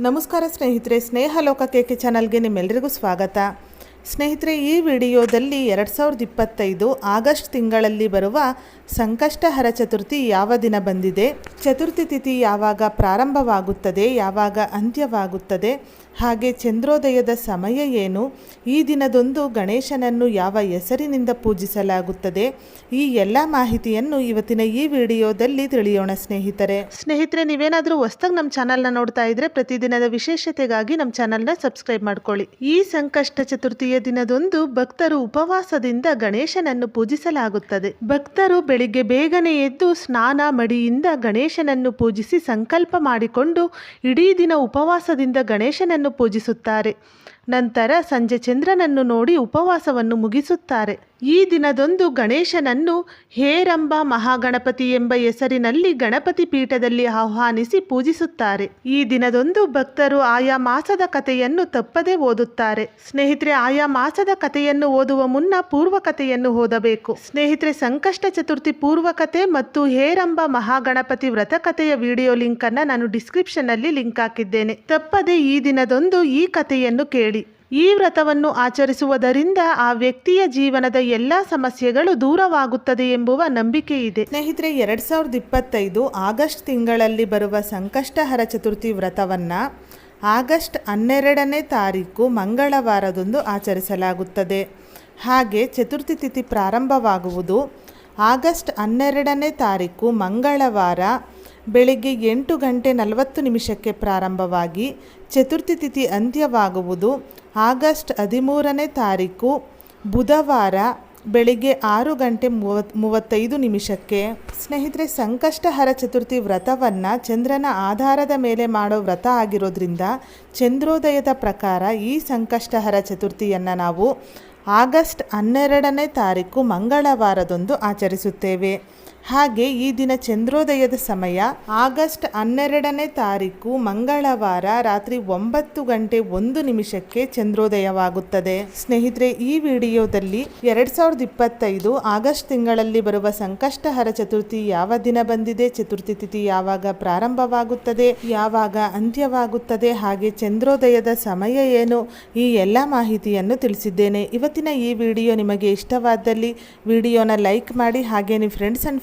ನಮಸ್ಕಾರ ಸ್ನೇಹಿತರೆ ಸ್ನೇಹ ಲೋಕ ಕೇಕೆ ಚಾನಲ್ಗೆ ನಿಮ್ಮೆಲ್ಲರಿಗೂ ಸ್ವಾಗತ. ಸ್ನೇಹಿತರೆ, ಈ ವಿಡಿಯೋದಲ್ಲಿ ಎರಡು ಸಾವಿರದ ಇಪ್ಪತ್ತೈದು ಆಗಸ್ಟ್ ತಿಂಗಳಲ್ಲಿ ಬರುವ ಸಂಕಷ್ಟಹರ ಚತುರ್ಥಿ ಯಾವ ದಿನ ಬಂದಿದೆ, ಚತುರ್ಥಿ ತಿಥಿ ಯಾವಾಗ ಪ್ರಾರಂಭವಾಗುತ್ತದೆ, ಯಾವಾಗ ಅಂತ್ಯವಾಗುತ್ತದೆ, ಹಾಗೆ ಚಂದ್ರೋದಯದ ಸಮಯ ಏನು, ಈ ದಿನದೊಂದು ಗಣೇಶನನ್ನು ಯಾವ ಹೆಸರಿನಿಂದ ಪೂಜಿಸಲಾಗುತ್ತದೆ, ಈ ಎಲ್ಲ ಮಾಹಿತಿಯನ್ನು ಇವತ್ತಿನ ಈ ವಿಡಿಯೋದಲ್ಲಿ ತಿಳಿಯೋಣ ಸ್ನೇಹಿತರೆ. ಸ್ನೇಹಿತರೆ, ನೀವೇನಾದರೂ ಹೊಸ್ದಾಗಿ ನಮ್ಮ ಚಾನಲ್ನ ನೋಡ್ತಾ ಇದ್ರೆ ಪ್ರತಿದಿನದ ವಿಶೇಷತೆಗಾಗಿ ನಮ್ಮ ಚಾನಲ್ನ ಸಬ್ಸ್ಕ್ರೈಬ್ ಮಾಡ್ಕೊಳ್ಳಿ. ಈ ಸಂಕಷ್ಟ ಚತುರ್ಥಿಯ ದಿನದಂದು ಭಕ್ತರು ಉಪವಾಸದಿಂದ ಗಣೇಶನನ್ನು ಪೂಜಿಸಲಾಗುತ್ತದೆ. ಭಕ್ತರು ಬೆಳಿಗ್ಗೆ ಬೇಗನೆ ಎದ್ದು ಸ್ನಾನ ಮಡಿಯಿಂದ ಗಣೇಶನನ್ನು ಪೂಜಿಸಿ ಸಂಕಲ್ಪ ಮಾಡಿಕೊಂಡು ಇಡೀ ದಿನ ಉಪವಾಸದಿಂದ ಗಣೇಶನನ್ನು ಪೂಜಿಸುತ್ತಾರೆ. ನಂತರ ಸಂಜೆ ಚಂದ್ರನನ್ನು ನೋಡಿ ಉಪವಾಸವನ್ನು ಮುಗಿಸುತ್ತಾರೆ. ಈ ದಿನದೊಂದು ಗಣೇಶನನ್ನು ಹೇರಂಬ ಮಹಾಗಣಪತಿ ಎಂಬ ಹೆಸರಿನಲ್ಲಿ ಗಣಪತಿ ಪೀಠದಲ್ಲಿ ಆಹ್ವಾನಿಸಿ ಪೂಜಿಸುತ್ತಾರೆ. ಈ ದಿನದೊಂದು ಭಕ್ತರು ಆಯಾ ಮಾಸದ ಕಥೆಯನ್ನು ತಪ್ಪದೇ ಓದುತ್ತಾರೆ. ಸ್ನೇಹಿತರೆ, ಆಯಾ ಮಾಸದ ಕಥೆಯನ್ನು ಓದುವ ಮುನ್ನ ಪೂರ್ವ ಕಥೆಯನ್ನು ಓದಬೇಕು. ಸ್ನೇಹಿತರೆ, ಸಂಕಷ್ಟ ಚತುರ್ಥಿ ಪೂರ್ವ ಕಥೆ ಮತ್ತು ಹೇರಂಬ ಮಹಾಗಣಪತಿ ವ್ರತ ಕಥೆಯ ವಿಡಿಯೋ ಲಿಂಕ್ ಅನ್ನ ನಾನು ಡಿಸ್ಕ್ರಿಪ್ಷನ್ ಅಲ್ಲಿ ಲಿಂಕ್ ಹಾಕಿದ್ದೇನೆ. ತಪ್ಪದೆ ಈ ದಿನದೊಂದು ಈ ಕಥೆಯನ್ನು ಕೇಳಿ ಈ ವ್ರತವನ್ನು ಆಚರಿಸುವುದರಿಂದ ಆ ವ್ಯಕ್ತಿಯ ಜೀವನದ ಎಲ್ಲ ಸಮಸ್ಯೆಗಳು ದೂರವಾಗುತ್ತದೆ ಎಂಬುವ ನಂಬಿಕೆ ಇದೆ. ಸ್ನೇಹಿತರೆ, ಎರಡ್ ಸಾವಿರದ ಇಪ್ಪತ್ತೈದು ಆಗಸ್ಟ್ ತಿಂಗಳಲ್ಲಿ ಬರುವ ಸಂಕಷ್ಟಹರ ಚತುರ್ಥಿ ವ್ರತವನ್ನ ಆಗಸ್ಟ್ ಹನ್ನೆರಡನೇ ತಾರೀಕು ಮಂಗಳವಾರದಂದು ಆಚರಿಸಲಾಗುತ್ತದೆ. ಹಾಗೆ ಚತುರ್ಥಿ ತಿಥಿ ಪ್ರಾರಂಭವಾಗುವುದು ಆಗಸ್ಟ್ ಹನ್ನೆರಡನೇ ತಾರೀಕು ಮಂಗಳವಾರ ಬೆಳಿಗ್ಗೆ ಎಂಟು ಗಂಟೆ ನಲವತ್ತು ನಿಮಿಷಕ್ಕೆ ಪ್ರಾರಂಭವಾಗಿ ಚತುರ್ಥಿ ತಿಥಿ ಅಂತ್ಯವಾಗುವುದು ಆಗಸ್ಟ್ ಹದಿಮೂರನೇ ತಾರೀಕು ಬುಧವಾರ ಬೆಳಿಗ್ಗೆ ಆರು ಗಂಟೆ ಮೂವತ್, ಮೂವತ್ತೈದು ನಿಮಿಷಕ್ಕೆ ಸ್ನೇಹಿತರೆ, ಸಂಕಷ್ಟಹರ ಚತುರ್ಥಿ ವ್ರತವನ್ನು ಚಂದ್ರನ ಆಧಾರದ ಮೇಲೆ ಮಾಡೋ ವ್ರತ ಆಗಿರೋದ್ರಿಂದ ಚಂದ್ರೋದಯದ ಪ್ರಕಾರ ಈ ಸಂಕಷ್ಟಹರ ಚತುರ್ಥಿಯನ್ನು ನಾವು ಆಗಸ್ಟ್ ಹನ್ನೆರಡನೇ ತಾರೀಕು ಮಂಗಳವಾರದಂದು ಆಚರಿಸುತ್ತೇವೆ. ಹಾಗೆ ಈ ದಿನ ಚಂದ್ರೋದಯದ ಸಮಯ, ಆಗಸ್ಟ್ ಹನ್ನೆರಡನೇ ತಾರೀಕು ಮಂಗಳವಾರ ರಾತ್ರಿ ಒಂಬತ್ತು ಗಂಟೆ ಒಂದು ನಿಮಿಷಕ್ಕೆ ಚಂದ್ರೋದಯವಾಗುತ್ತದೆ. ಸ್ನೇಹಿತರೆ, ಈ ವಿಡಿಯೋದಲ್ಲಿ ಎರಡ್ ಸಾವಿರದ ಇಪ್ಪತ್ತೈದು ಆಗಸ್ಟ್ ತಿಂಗಳಲ್ಲಿ ಬರುವ ಸಂಕಷ್ಟಹರ ಚತುರ್ಥಿ ಯಾವ ದಿನ ಬಂದಿದೆ, ಚತುರ್ಥಿ ತಿಥಿ ಯಾವಾಗ ಪ್ರಾರಂಭವಾಗುತ್ತದೆ, ಯಾವಾಗ ಅಂತ್ಯವಾಗುತ್ತದೆ, ಹಾಗೆ ಚಂದ್ರೋದಯದ ಸಮಯ ಏನು, ಈ ಎಲ್ಲ ಮಾಹಿತಿಯನ್ನು ತಿಳಿಸಿದ್ದೇನೆ. ಇವತ್ತಿನ ಈ ವಿಡಿಯೋ ನಿಮಗೆ ಇಷ್ಟವಾದಲ್ಲಿ ವಿಡಿಯೋನ ಲೈಕ್ ಮಾಡಿ, ಹಾಗೆ ನಿಮ್ಮ ಫ್ರೆಂಡ್ಸ್ ಆ್ಯಂಡ್